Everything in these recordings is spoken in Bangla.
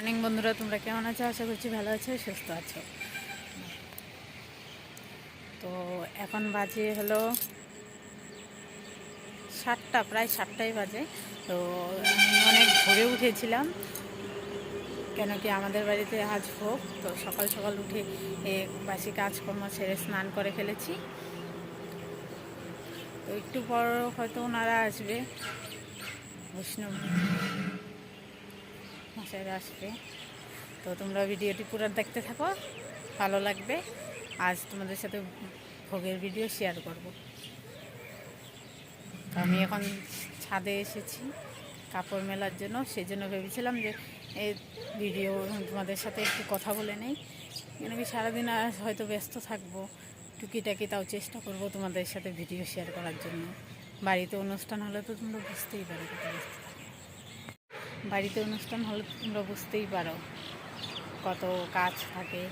মর্নিং বন্ধুরা, তোমরা কেমন আছো? আশা করছি ভালো আছো, সুস্থ আছো। তো এখন বাজে হলো সাতটা, প্রায় সাতটাই বাজে। তো অনেক ভোরে উঠেছিলাম, কেন কি আমাদের বাড়িতে আজ ভোগ। তো সকাল সকাল উঠে বাসি কাজকর্ম ছেড়ে স্নান করে ফেলেছি। তো একটু পর হয়তো ওনারা আসবে, বৈষ্ণব। মশাইরা আসবে। তো তোমরা ভিডিওটি পুরো দেখতে থাকো, ভালো লাগবে। আজ তোমাদের সাথে ভোগের ভিডিও শেয়ার করব। আমি এখন ছাদে এসেছি, কাপড় মেলার জন্য। সেই জন্য ভেবেছিলাম যে এই ভিডিও তোমাদের সাথে একটু কথা বলে নেই। কেন কি সারাদিন আর হয়তো ব্যস্ত থাকব। টুকিটাকি তাও চেষ্টা করব তোমাদের সাথে ভিডিও শেয়ার করার জন্য। বাড়িতে অনুষ্ঠান হলে তো তোমরা বুঝতেই পারো কত ব্যস্ত বাড়িতে অনুষ্ঠান হলে তোমরা বুঝতেই পারো কত কাজ থাকে।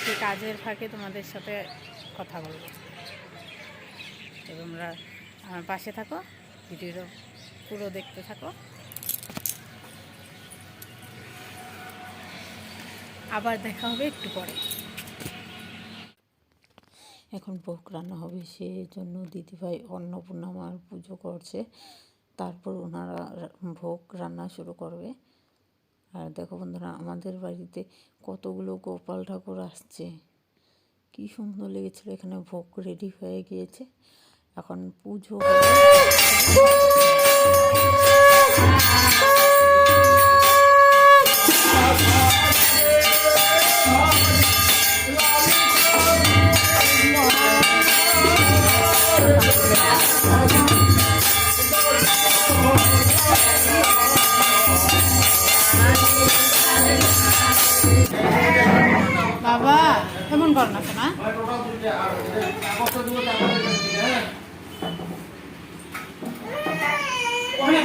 সে কাজের ফাঁকে তোমাদের সাথে কথা বলব। তোমরা আমার পাশে থাকো, ভিডিওটা পুরো দেখতে থাকো। আবার দেখা হবে একটু পরে। এখন ভোগ রান্না হবে সেজন্য দিদিভাই অন্নপূর্ণা মার পুজো করছে। তারপর ওনারা ভোগ রান্না শুরু করবে। আর দেখো বন্ধুরা, আমাদের বাড়িতে কতগুলো গোপাল ঠাকুর আসছে। কি সুন্দর লেগেছিল এখানে ভোগ রেডি হয়ে গিয়েছে। এখন পুজো বাবা কেমন কর না শোনা ওখানে